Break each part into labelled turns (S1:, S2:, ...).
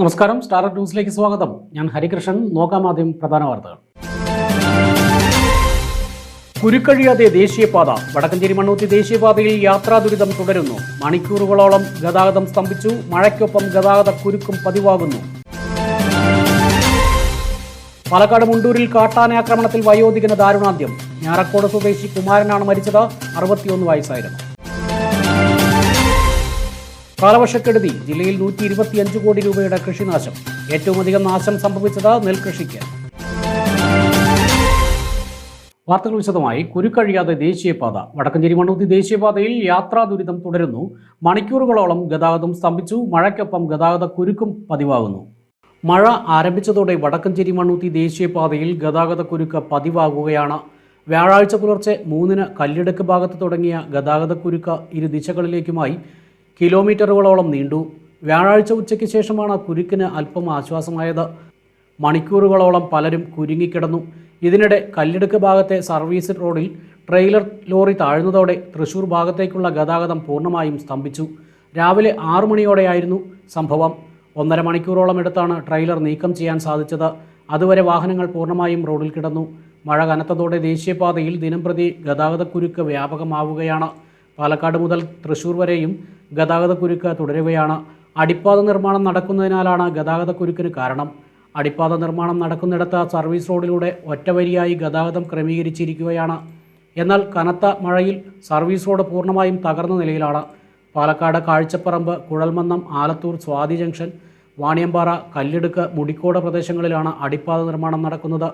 S1: നമസ്കാരം. സ്റ്റാർ ന്യൂസിലേക്ക് സ്വാഗതം. ഞാൻ ഹരികൃഷ്ണൻ. നോക്കാം ആദ്യം പ്രധാന വാർത്തകൾ. കുരുക്കഴിയാതെ ദേശീയപാത. വടക്കഞ്ചേരി മണ്ണൂത്തി ദേശീയപാതയിൽ യാത്രാ ദുരിതം തുടരുന്നു. മണിക്കൂറുകളോളം ഗതാഗതം സ്തംഭിച്ചു. മഴയ്ക്കൊപ്പം ഗതാഗത കുരുക്കും പതിവാകുന്നു. പാലക്കാട് മുണ്ടൂരിൽ കാട്ടാന ആക്രമണത്തിൽ വയോധികന ദാരുണാന്ത്യം. ഞാറക്കോട് സ്വദേശി കുമാരനാണ് മരിച്ചത്. അറുപത്തിയൊന്ന് വയസ്സായിരുന്നു. കാലവർഷക്കെടുതി ജില്ലയിൽ നൂറ്റി ഇരുപത്തിയഞ്ച് കോടി രൂപയുടെ കൃഷിനാശം. ഏറ്റവും അധികം നാശം സംഭവിച്ചത് നെൽകൃഷിക്ക്. വാർത്തകൾ വിശദമായി. കുരുക്കഴിയാതെ ദേശീയപാത. വടക്കഞ്ചേരി മണ്ണൂത്തി ദേശീയപാതയിൽ യാത്രാ ദുരിതം തുടരുന്നു. മണിക്കൂറുകളോളം ഗതാഗതം സ്തംഭിച്ചു. മഴയ്ക്കൊപ്പം ഗതാഗത കുരുക്കും പതിവാകുന്നു. മഴ ആരംഭിച്ചതോടെ വടക്കഞ്ചേരി മണ്ണൂത്തി ദേശീയപാതയിൽ ഗതാഗത കുരുക്ക് പതിവാകുകയാണ്. വ്യാഴാഴ്ച പുലർച്ചെ മൂന്നിന് കല്ലിടക്ക് ഭാഗത്ത് തുടങ്ങിയ ഗതാഗത കുരുക്ക് ഇരു ദിശകളിലേക്കുമായി കിലോമീറ്ററുകളോളം നീണ്ടു. വ്യാഴാഴ്ച ഉച്ചയ്ക്ക് ശേഷമാണ് കുരുക്കിന് അല്പം ആശ്വാസമായത്. മണിക്കൂറുകളോളം പലരും കുരുങ്ങിക്കിടന്നു. ഇതിനിടെ കല്ലിടുക്ക് ഭാഗത്തെ സർവീസ് റോഡിൽ ട്രെയിലർ ലോറി താഴ്ന്നതോടെ തൃശൂർ ഭാഗത്തേക്കുള്ള ഗതാഗതം പൂർണമായും സ്തംഭിച്ചു. രാവിലെ ആറു മണിയോടെയായിരുന്നു സംഭവം. ഒന്നര മണിക്കൂറോളം എടുത്താണ് ട്രെയിലർ നീക്കം ചെയ്യാൻ സാധിച്ചത്. അതുവരെ വാഹനങ്ങൾ പൂർണമായും റോഡിൽ കിടന്നു. മഴ കനത്തതോടെ ദേശീയപാതയിൽ ദിനംപ്രതി ഗതാഗതക്കുരുക്ക് വ്യാപകമാവുകയാണ്. പാലക്കാട് മുതൽ തൃശൂർ വരെയും ഗതാഗതക്കുരുക്ക് തുടരുകയാണ്. അടിപ്പാത നിർമ്മാണം നടക്കുന്നതിനാലാണ് ഗതാഗതക്കുരുക്കിന് കാരണം. അടിപ്പാത നിർമ്മാണം നടക്കുന്നിടത്ത് സർവീസ് റോഡിലൂടെ ഒറ്റവരിയായി ഗതാഗതം ക്രമീകരിച്ചിരിക്കുകയാണ്. എന്നാൽ കനത്ത മഴയിൽ സർവീസ് റോഡ് പൂർണമായും തകർന്ന നിലയിലാണ്. പാലക്കാട് കാഴ്ചപ്പറമ്പ് കുഴൽമന്നം ആലത്തൂർ സ്വാതി ജംഗ്ഷൻ വാണിയമ്പാറ കല്ലിടുക്ക് മുടിക്കോട് പ്രദേശങ്ങളിലാണ് അടിപ്പാത നിർമ്മാണം നടക്കുന്നത്.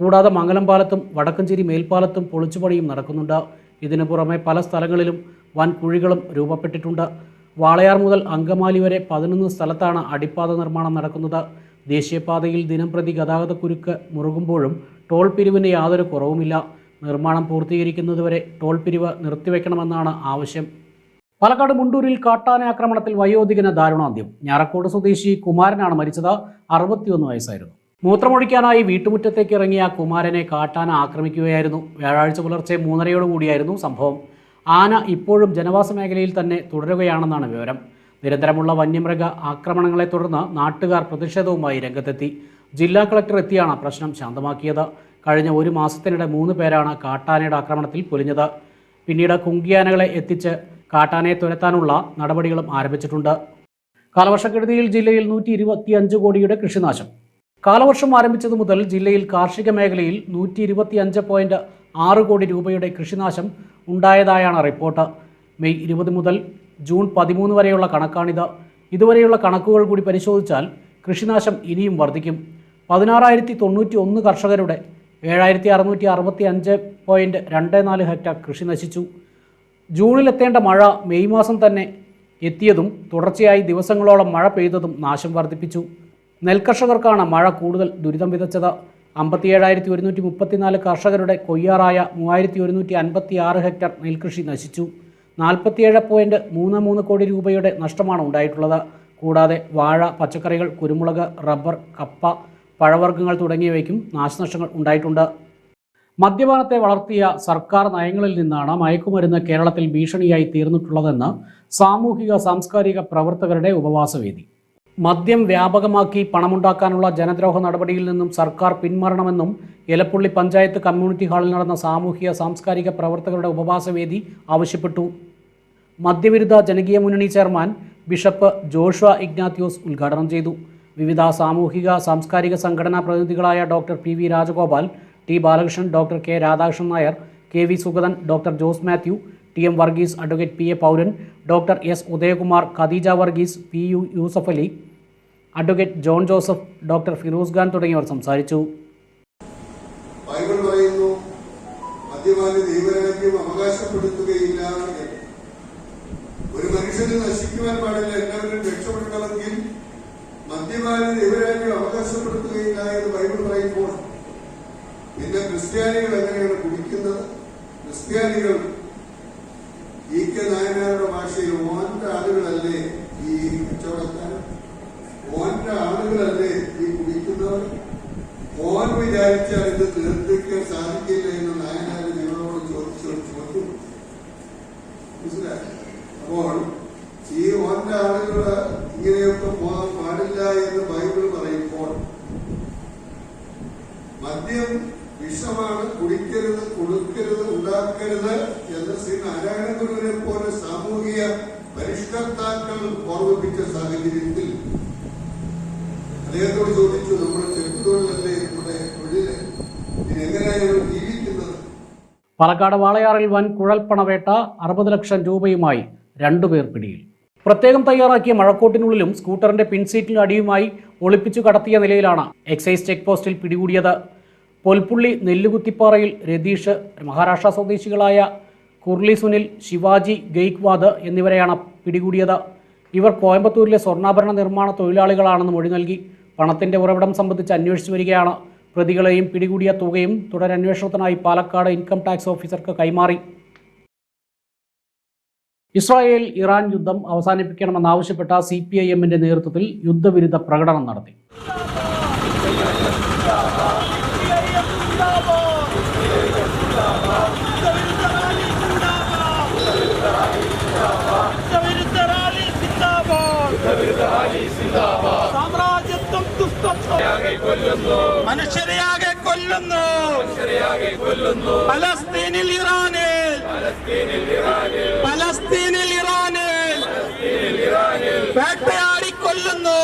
S1: കൂടാതെ മംഗലം പാലത്തും വടക്കഞ്ചേരി മേൽപ്പാലത്തും പൊളിച്ചുപണിയും നടക്കുന്നുണ്ട്. ഇതിനു പുറമെ പല സ്ഥലങ്ങളിലും വൻ കുഴികളും രൂപപ്പെട്ടിട്ടുണ്ട്. വാളയാർ മുതൽ അങ്കമാലി വരെ പതിനൊന്ന് സ്ഥലത്താണ് അടിപ്പാത നിർമ്മാണം നടക്കുന്നത്. ദേശീയപാതയിൽ ദിനംപ്രതി ഗതാഗതക്കുരുക്ക് മുറുകുമ്പോഴും ടോൾ പിരിവിന് യാതൊരു കുറവുമില്ല. നിർമ്മാണം പൂർത്തീകരിക്കുന്നതുവരെ ടോൾ പിരിവ് നിർത്തിവെക്കണമെന്നാണ് ആവശ്യം. പാലക്കാട് മുണ്ടൂരിൽ കാട്ടാന ആക്രമണത്തിൽ വയോധികന് ദാരുണാന്ത്യം. ഞാറക്കോട് സ്വദേശി കുമാരനാണ് മരിച്ചത്. അറുപത്തിയൊന്ന് വയസ്സായിരുന്നു. മൂത്രമൊഴിക്കാനായി വീട്ടുമുറ്റത്തേക്ക് ഇറങ്ങിയ കുമാരനെ കാട്ടാന ആക്രമിക്കുകയായിരുന്നു. വ്യാഴാഴ്ച പുലർച്ചെ മൂന്നരയോടുകൂടിയായിരുന്നു സംഭവം. ആന ഇപ്പോഴും ജനവാസ മേഖലയിൽ തന്നെ തുടരുകയാണെന്നാണ് വിവരം. നിരന്തരമുള്ള വന്യമൃഗ ആക്രമണങ്ങളെ തുടർന്ന് നാട്ടുകാർ പ്രതിഷേധവുമായി രംഗത്തെത്തി. ജില്ലാ കളക്ടർ എത്തിയാണ് പ്രശ്നം ശാന്തമാക്കിയത്. കഴിഞ്ഞ ഒരു മാസത്തിനിടെ മൂന്ന് പേരാണ് കാട്ടാനയുടെ ആക്രമണത്തിൽ പൊലിഞ്ഞത്. പിന്നീട് കുങ്കിയാനകളെ എത്തിച്ച് കാട്ടാനയെ തുരത്താനുള്ള നടപടികളും ആരംഭിച്ചിട്ടുണ്ട്. കാലവർഷക്കെടുതിയിൽ ജില്ലയിൽ നൂറ്റി ഇരുപത്തിയഞ്ച് കോടിയുടെ കൃഷിനാശം. കാലവർഷം ആരംഭിച്ചതു മുതൽ ജില്ലയിൽ കാർഷിക മേഖലയിൽ നൂറ്റി ഇരുപത്തിയഞ്ച് പോയിന്റ് ആറ് കോടി രൂപയുടെ കൃഷിനാശം ഉണ്ടായതായാണ് റിപ്പോർട്ട്. മെയ് ഇരുപത് മുതൽ ജൂൺ പതിമൂന്ന് വരെയുള്ള കണക്കാണിത്. ഇതുവരെയുള്ള കണക്കുകൾ കൂടി പരിശോധിച്ചാൽ കൃഷിനാശം ഇനിയും വർദ്ധിക്കും. പതിനാറായിരത്തി തൊണ്ണൂറ്റി ഒന്ന് കർഷകരുടെ ഏഴായിരത്തി അറുന്നൂറ്റി അറുപത്തി അഞ്ച് പോയിന്റ് രണ്ട് നാല് ഹെക്ടർ കൃഷി നശിച്ചു. ജൂണിലെത്തേണ്ട മഴ മെയ് മാസം തന്നെ എത്തിയതും തുടർച്ചയായി ദിവസങ്ങളോളം മഴ പെയ്തതും നാശം വർദ്ധിപ്പിച്ചു. നെൽകർഷകർക്കാണ് മഴ കൂടുതൽ ദുരിതം വിതച്ചത്. അമ്പത്തിയേഴായിരത്തി ഒരുന്നൂറ്റി മുപ്പത്തിനാല് കർഷകരുടെ കൊയ്യാറായ മൂവായിരത്തി ഒരുന്നൂറ്റി അൻപത്തി ആറ് ഹെക്ടർ നെൽകൃഷി നശിച്ചു. നാൽപ്പത്തിയേഴ് പോയിന്റ് മൂന്ന് മൂന്ന് കോടി രൂപയുടെ നഷ്ടമാണ് ഉണ്ടായിട്ടുള്ളത്. കൂടാതെ വാഴ പച്ചക്കറികൾ കുരുമുളക് റബ്ബർ കപ്പ പഴവർഗങ്ങൾ തുടങ്ങിയവയ്ക്കും നാശനഷ്ടങ്ങൾ ഉണ്ടായിട്ടുണ്ട്. മദ്യപാനത്തെ വളർത്തിയ സർക്കാർ നയങ്ങളിൽ നിന്നാണ് മയക്കുമരുന്ന് കേരളത്തിൽ ഭീഷണിയായി തീർന്നിട്ടുള്ളതെന്ന് സാമൂഹിക സാംസ്കാരിക പ്രവർത്തകരുടെ ഉപവാസവേദി. മദ്യം വ്യാപകമാക്കി പണമുണ്ടാക്കാനുള്ള ജനദ്രോഹ നടപടിയിൽ നിന്നും സർക്കാർ പിന്മാറണമെന്നും എലപ്പുള്ളി പഞ്ചായത്ത് കമ്മ്യൂണിറ്റി ഹാളിൽ നടന്ന സാമൂഹിക സാംസ്കാരിക പ്രവർത്തകരുടെ ഉപവാസവേദി ആവശ്യപ്പെട്ടു. മദ്യവിരുദ്ധ ജനകീയ മുന്നണി ചെയർമാൻ ബിഷപ്പ് ജോഷ്വ ഇഗ്നാത്യോസ് ഉദ്ഘാടനം ചെയ്തു. വിവിധ സാമൂഹിക സാംസ്കാരിക സംഘടനാ പ്രതിനിധികളായ doctor P V Rajagopal T Balakrishnan doctor K Radhakrishnan Nair K V Sugathan doctor Jose Mathew T M Varghese advocate P A Pauran doctor S Udayakumar Khadeeja Varghese P U Yusuf Ali advocate John Joseph doctor Firoz Khan തുടങ്ങിയവർ സംസാരിച്ചു.
S2: അവകാശപ്പെടുത്തുകയില്ല. ഒരു മനുഷ്യനെ നശിക്കുവാൻ പാടില്ല എല്ലാവരും രക്ഷപ്പെടണമെങ്കിൽ മദ്യപാന ദൈവരാജ്യം അവകാശപ്പെടുത്തുകയില്ല എന്ന് Bible പറയുമ്പോൾ പിന്നെ ക്രിസ്ത്യാനികൾ എങ്ങനെയാണ് കുടിക്കുന്നത്? ക്രിസ്ത്യാനികൾ ഇ കെ നായനാരുടെ ഭാഷയിൽ ഓന്റെ ആളുകളല്ലേ ഈ കച്ചവടക്കാരൻ ഓന്റെ ആളുകളല്ലേ ഈ കുടിക്കുന്നവർ? ഓൻ വിചാരിച്ചാൽ ഇത് നിയന്ത്രിക്കാൻ സാധിക്കില്ല എന്ന് നായനാര് ഞങ്ങളോട് ചോദിച്ചോട് ചോദ്യം മനസ്സിലായി? അപ്പോൾ ഈ ഓന്റെ ആളുകൾ ഇങ്ങനെയൊക്കെ പോകാൻ പാടില്ല എന്ന് ബൈബിൾ പറയുമ്പോൾ മദ്യം വിഷമാണ് കുടിക്കരുത് കൊടുക്കരുത് ഉണ്ടാക്കരുത് എന്ന് ശ്രീ നാരായണ ഗുരുവിനെ പോലെ സാമൂഹിക പരിഷ്കർത്താക്കൾ ഓർമ്മിപ്പിച്ച സാഹചര്യത്തിൽ അദ്ദേഹത്തോട് ചോദിച്ചു നമ്മുടെ ചെറുപ്പ് തൊഴിലല്ലേ നമ്മുടെ തൊഴിൽ ഇതിനെങ്ങനെയാണ് ജീവിക്കുന്നത്.
S1: പാലക്കാട് വാളയാറിൽ വൻ കുഴൽപ്പണവേട്ട അറുപത് ലക്ഷം രൂപയുമായി രണ്ടുപേർ പിടിയിൽ. പ്രത്യേകം തയ്യാറാക്കിയ മഴക്കോട്ടിനുള്ളിലും സ്കൂട്ടറിന്റെ പിൻസീറ്റിന് അടിയുമായി ഒളിപ്പിച്ചു കടത്തിയ നിലയിലാണ് എക്സൈസ് ചെക്ക് പോസ്റ്റിൽ പിടികൂടിയത്. പൊൽപ്പുള്ളി നെല്ലുകുത്തിപ്പാറയിൽ രതീഷ് മഹാരാഷ്ട്ര സ്വദേശികളായ കുർലി സുനിൽ ശിവാജി ഗെയ്ക്വാദ് എന്നിവരെയാണ് പിടികൂടിയത്. ഇവർ കോയമ്പത്തൂരിലെ സ്വർണാഭരണ നിർമ്മാണ തൊഴിലാളികളാണെന്ന് മൊഴി നൽകി. പണത്തിന്റെ ഉറവിടം സംബന്ധിച്ച് അന്വേഷിച്ചു വരികയാണ്. പ്രതികളെയും പിടികൂടിയ തുകയും തുടരന്വേഷണത്തിനായി പാലക്കാട് ഇൻകം ടാക്സ് ഓഫീസർക്ക് കൈമാറി. ഇസ്രായേൽ ഇറാൻ യുദ്ധം അവസാനിപ്പിക്കണമെന്നാവശ്യപ്പെട്ട സി പി ഐ എമ്മിന്റെ നേതൃത്വത്തിൽ യുദ്ധവിരുദ്ധ പ്രകടനം നടത്തി.
S3: മനുഷ്യരെയാകെ കൊല്ലുന്നു. പലസ്തീനിൽ ഇറാനിൽ. പലസ്തീനിൽ ഇറാനിൽ. വേട്ടയാടി കൊല്ലുന്നു.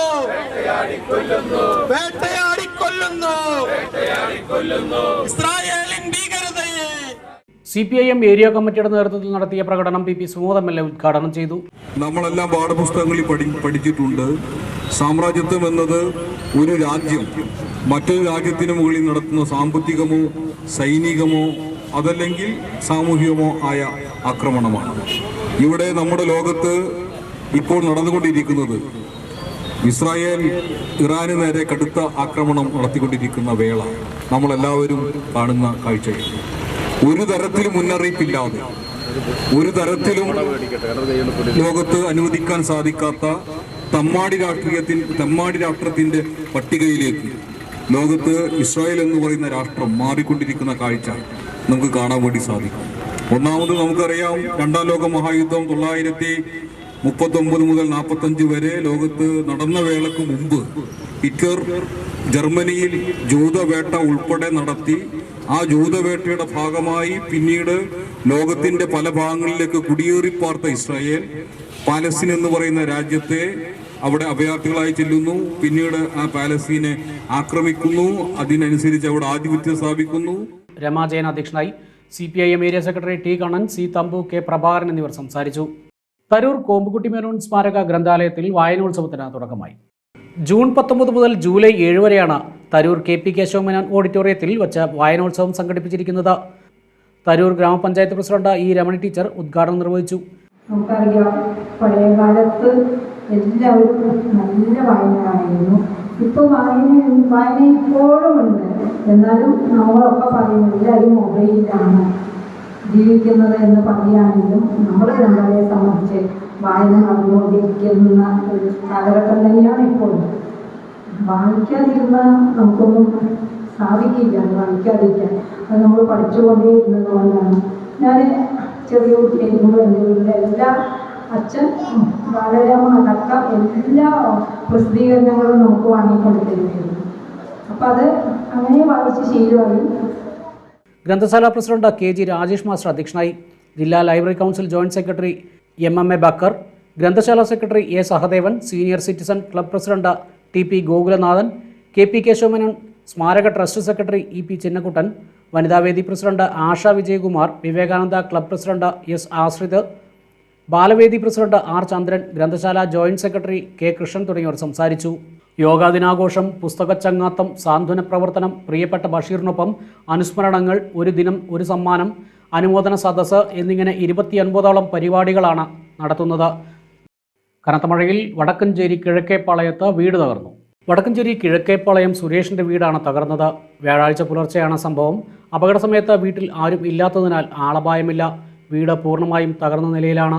S3: വേട്ടയാടി കൊല്ലുന്നു. ഇസ്രായേലിൻ ഭീകരതയെ
S1: C P I M area കമ്മിറ്റിയുടെ നേതൃത്വത്തിൽ നടത്തിയ പ്രകടനം P P Sumod M L A ഉദ്ഘാടനം ചെയ്തു.
S4: നമ്മളെല്ലാം പാഠപുസ്തകങ്ങളിൽ പഠി പഠിച്ചിട്ടുണ്ട്. സാമ്രാജ്യത്വം എന്നത് ഒരു രാജ്യം മറ്റൊരു രാജ്യത്തിന് മുകളിൽ നടത്തുന്ന സാമ്പത്തികമോ സൈനികമോ അതല്ലെങ്കിൽ സാമൂഹികമോ ആയ ആക്രമണമാണ്. ഇവിടെ നമ്മുടെ ലോകത്ത് ഇപ്പോൾ നടന്നുകൊണ്ടിരിക്കുന്നത് ഇസ്രായേൽ ഇറാന് നേരെ കടുത്ത ആക്രമണം നടത്തിക്കൊണ്ടിരിക്കുന്ന വേള നമ്മളെല്ലാവരും കാണുന്ന കാഴ്ചയാണ്. ഒരു തരത്തിലും മുന്നറിയിപ്പില്ലാതെ ഒരു തരത്തിലും ലോകത്ത് അനുവദിക്കാൻ സാധിക്കാത്ത തമ്മാടി രാഷ്ട്രീയത്തിൽ തമ്മാടി രാഷ്ട്രത്തിന്റെ പട്ടികയിലേക്ക്. ലോകത്ത് ഇസ്രായേൽ എന്ന് പറയുന്ന രാഷ്ട്രം മാറിക്കൊണ്ടിരിക്കുന്ന കാഴ്ച നമുക്ക് കാണാൻ വേണ്ടി സാധിക്കും. ഒന്നാമത് നമുക്കറിയാം രണ്ടാം ലോക മഹായുദ്ധം തൊള്ളായിരത്തി മുപ്പത്തൊമ്പത് മുതൽ നാൽപ്പത്തഞ്ച് വരെ ലോകത്ത് നടന്ന വേളക്ക് മുമ്പ് ഹിറ്റ്ലർ ജർമ്മനിയിൽ ജൂതവേട്ട ഉൾപ്പെടെ നടത്തി. ആ ജൂതവേട്ടയുടെ ഭാഗമായി പിന്നീട് ലോകത്തിന്റെ പല ഭാഗങ്ങളിലേക്ക് കുടിയേറിപ്പാർത്ത ഇസ്രായേൽ പാലസ്തീൻ എന്ന് പറയുന്ന രാജ്യത്തെ അവിടെ അഭയാർത്ഥികളായി ചെല്ലുന്നു. പിന്നീട് ആ പാലസ്തീനെ ആക്രമിക്കുന്നു. അതിനനുസരിച്ച് അവിടെ ആധിപത്യം സ്ഥാപിക്കുന്നു.
S1: രമാജയൻ അധ്യക്ഷനായി C P I M area secretary T Kannan C Thampu K Prabhakaran എന്നിവർ സംസാരിച്ചു. തരൂർ കോമ്പുകുട്ടി മേനോൻ സ്മാരക ഗ്രന്ഥാലയത്തിൽ വായനോത്സവത്തിന് തുടക്കമായി. ജൂൺ പത്തൊമ്പത് മുതൽ ജൂലൈ ഏഴ് വരെയാണ് തരൂർ കെ പി കേശവമേനോൻ ഓഡിറ്റോറിയത്തിൽ വച്ച് വായനോത്സവം സംഘടിപ്പിച്ചിരിക്കുന്നത്. തരൂർ ഗ്രാമപഞ്ചായത്ത് പ്രസിഡന്റ് ഇ രമണി ടീച്ചർ ഉദ്ഘാടനം നിർവഹിച്ചു.
S5: നമുക്കറിയാം പഴയ കാലത്ത് എല്ലാവരും നല്ല വായനയായിരുന്നു. ഇപ്പോൾ വായന വായന ഇപ്പോഴും ഉണ്ട്. എന്നാലും നമ്മളൊക്കെ പറയുന്നത് എല്ലാവരും മൊബൈലിലാണ് ജീവിക്കുന്നത് എന്ന് പറയുകയാണെങ്കിലും നമ്മുടെ നമ്മളെ സംബന്ധിച്ച് വായന നടന്നുകൊണ്ടിരിക്കുന്ന ഒരു കാലഘട്ടം തന്നെയാണ് ഇപ്പോൾ. വായിക്കാതിരുന്ന നമുക്കൊന്നും സാധിക്കില്ല വായിക്കാതിരിക്കാൻ. അത് നമ്മൾ പഠിച്ചുകൊണ്ടേ ഇരുന്നത് കൊണ്ടാണ്. ഞാൻ ചെറിയ എന്റെ വീട്ടിലെ എല്ലാ അച്ഛൻ ബാലരാമ അടക്കം എല്ലാ പ്രസിദ്ധീകരണങ്ങളും നമുക്ക് വാങ്ങിക്കൊണ്ടിരുന്നു അപ്പം അത് അങ്ങനെ വായിച്ച് ശീലമായി.
S1: ഗ്രന്ഥശാല president K G Rajesh master അധ്യക്ഷനായി ജില്ലാ library council joint secretary M M A Bakkar ഗ്രന്ഥശാല secretary A Sahadevan senior citizen club president T P Gokulanathan K P Kesavamenon സ്മാരക trust secretary E P Chinnakuttan വനിതാവേദി president Asha Vijayakumar Vivekananda club president S Ashrith Balavedi president R Chandran ഗ്രന്ഥശാല joint secretary K Krishnan തുടങ്ങിയവർ സംസാരിച്ചു. യോഗാ ദിനാഘോഷം പുസ്തകച്ചങ്ങാത്തം സാന്ത്വന പ്രവർത്തനം പ്രിയപ്പെട്ട ബഷീറിനൊപ്പം അനുസ്മരണങ്ങൾ ഒരു ദിനം ഒരു സമ്മാനം അനുമോദന സദസ്സ് എന്നിങ്ങനെ ഇരുപത്തിയൊൻപതോളം പരിപാടികളാണ് നടത്തുന്നത്. കനത്ത മഴയിൽ വടക്കഞ്ചേരി കിഴക്കേപ്പാളയത്ത് വീട് തകർന്നു. വടക്കഞ്ചേരി കിഴക്കേപ്പാളയം സുരേഷിന്റെ വീടാണ് തകർന്നത്. വ്യാഴാഴ്ച പുലർച്ചെയാണ് സംഭവം. അപകട സമയത്ത് വീട്ടിൽ ആരും ഇല്ലാത്തതിനാൽ ആളപായമില്ല. വീട് പൂർണമായും തകർന്ന നിലയിലാണ്.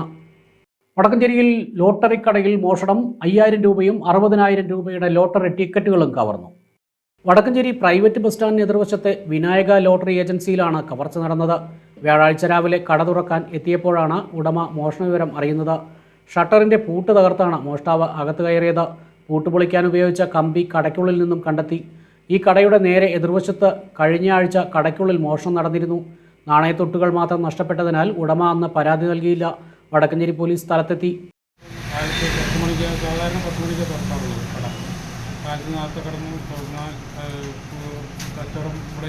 S1: വടക്കഞ്ചേരിയിൽ ലോട്ടറി കടയിൽ മോഷണം. അയ്യായിരം രൂപയും അറുപതിനായിരം രൂപയുടെ ലോട്ടറി ടിക്കറ്റുകളും കവർന്നു. വടക്കഞ്ചേരി പ്രൈവറ്റ് ബസ് സ്റ്റാൻഡിന് എതിർവശത്തെ വിനായക ലോട്ടറി ഏജൻസിയിലാണ് കവർച്ച നടന്നത്. വ്യാഴാഴ്ച രാവിലെ കട തുറക്കാൻ എത്തിയപ്പോഴാണ് ഉടമ മോഷണ വിവരം അറിയുന്നത്. ഷട്ടറിന്റെ പൂട്ട് തകർത്താണ് മോഷ്ടാവ് അകത്ത് കയറിയത്. പൂട്ട് പൊളിക്കാൻ ഉപയോഗിച്ച കമ്പി കടയ്ക്കുള്ളിൽ നിന്നും കണ്ടെത്തി. ഈ കടയുടെ നേരെ എതിർവശത്ത് കഴിഞ്ഞ ആഴ്ച കടയ്ക്കുള്ളിൽ മോഷണം നടന്നിരുന്നു. നാണയത്തൊട്ടുകൾ മാത്രം നഷ്ടപ്പെട്ടതിനാൽ ഉടമ അന്ന് പരാതി നൽകിയില്ല. വടക്കഞ്ചേരി പോലീസ് സ്ഥലത്തെത്തി.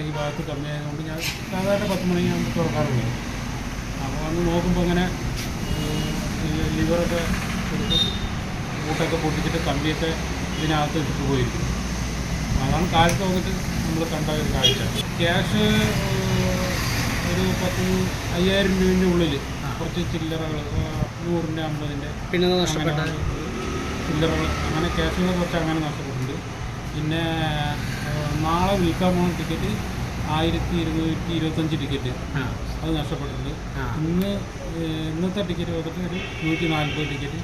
S6: ഈ ഭാഗത്ത് ഞാൻ സാധാരണ അപ്പോൾ വന്ന് നോക്കുമ്പോൾ അങ്ങനെ ലിവറൊക്കെ എടുത്ത് കൂട്ടൊക്കെ പൊട്ടിച്ചിട്ട് കമ്പിയൊക്കെ ഇതിനകത്ത് ഇട്ടിട്ട് പോയിരിക്കും അതാണ് കാലത്ത് വന്നിട്ട് നമ്മൾ കണ്ട ഒരു കാഴ്ച. ക്യാഷ് ഒരു പത്ത് അയ്യായിരം രൂപേന്റെ ഉള്ളിൽ കുറച്ച് ചില്ലറകൾ നൂറിന്റെ അമ്പതിന്റെ
S1: പിന്നെ
S6: ചില്ലറകൾ അങ്ങനെ ക്യാഷുകൾ കുറച്ച് അങ്ങനെ നഷ്ടപ്പെട്ടിട്ടുണ്ട്. പിന്നെ നാളെ വിൽക്കാൻ പോകുന്ന ടിക്കറ്റ് ആയിരത്തി ഇരുന്നൂറ്റി ഇരുപത്തഞ്ച് ടിക്കറ്റ്. അത് നഷ്ടപ്പെട്ടിട്ടുണ്ട്. ഇന്ന് ഇന്നത്തെ ടിക്കറ്റ് വന്നിട്ട് ഒരു നൂറ്റി നാൽപ്പത് ടിക്കറ്റ്.